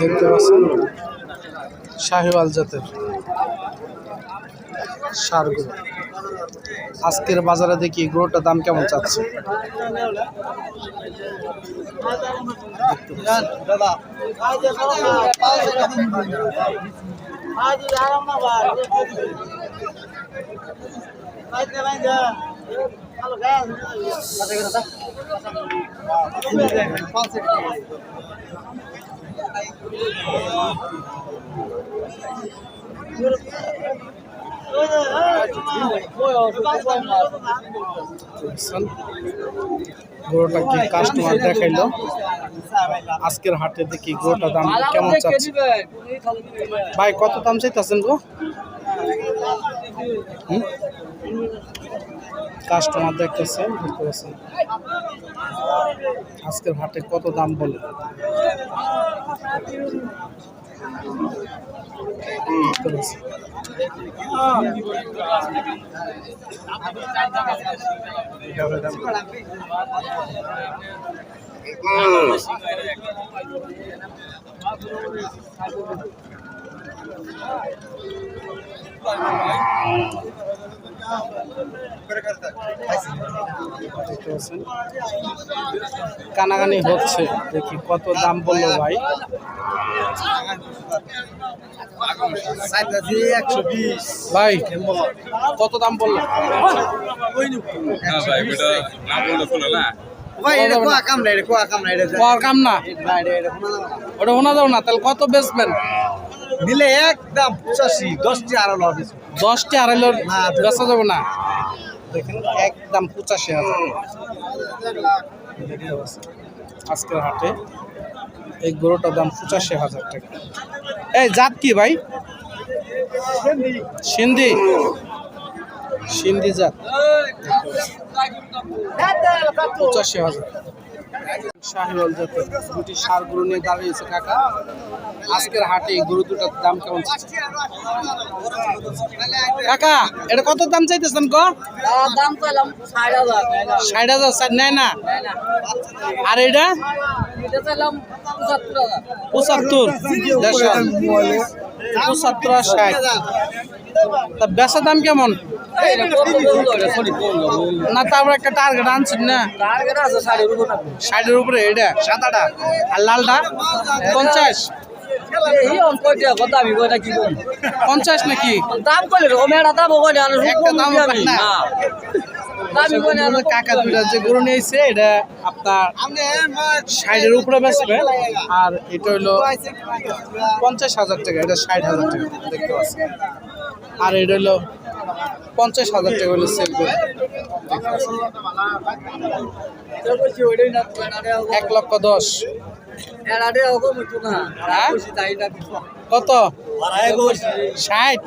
দেখতে পাচ্ছেন শাহিওয়াল জাতের সারগুলো আজকের বাজারে দেখি গরুটার দাম কেমন চাচ্ছে দেখছেন? গরুটা কি কাস্টমার দেখাইলো? আজকের হাটে দেখি গরুটার দাম কেমন চাচ্ছে? ভাই, কত দাম চাইতেছেন গো? কাস্টমার দেখতেছে বুঝতে পারছেন আজকের হাটে কত দাম বলে? পাচ্ছেন কানাকানি হচ্ছে দেখি কত দাম বলল ভাই। ভাই কত দাম বলল? কাম না। ওটা শোনা যাও না তাহলে কত বেচবেন? নিলে একদম পঁচাশি দশটি আরও লস দশটি আড়াইলোর না, বেচা যাবে না। দেখেন একদম পঁচাশি হাজার। আজকের হাটে এই গরুটার দাম পঁচাশি হাজার টাকা। এই জাত কি ভাই? সিন্ধি। সিন্ধি জাত। পঁচাশি হাজার। শাহিওয়াল জাতের দুটি সার গরু নিয়ে দাঁড়িয়েছে কাকা আজকের হাটে এই গরু দুটার দাম কেমন কাকা এটা কত দাম চাইতেছেন গো? দাম পেলাম ষাট হাজার। ষাট নেয় না? আর এটা? পঁচাত্তর পঁচাত্তর? ষাট। তা বেচা দাম কেমন? না তারপর একটা টার্গেট আনছেন না। টার্গেট ষাটের উপরে এটা সাদাটা আর লালটা? পঞ্চাশ। এই অন কয়টা কথা আমি কয়টা কি বল? পঞ্চাশ নাকি? দাম কইলে দাম একটা দাম না। কাকা দুইটা যে গরু নিয়েছে এটা আপনার ষাটের উপরে বেচবে। আর এটা হইল পঞ্চাশ হাজার টাকা এটা ষাট হাজার টাকা দেখতে পাচ্ছেন। আর এটা হলো পঞ্চাশ হাজার টাকা হলে সেল করে এক লক্ষ দশ। হ্যাঁ? কত? ষাট।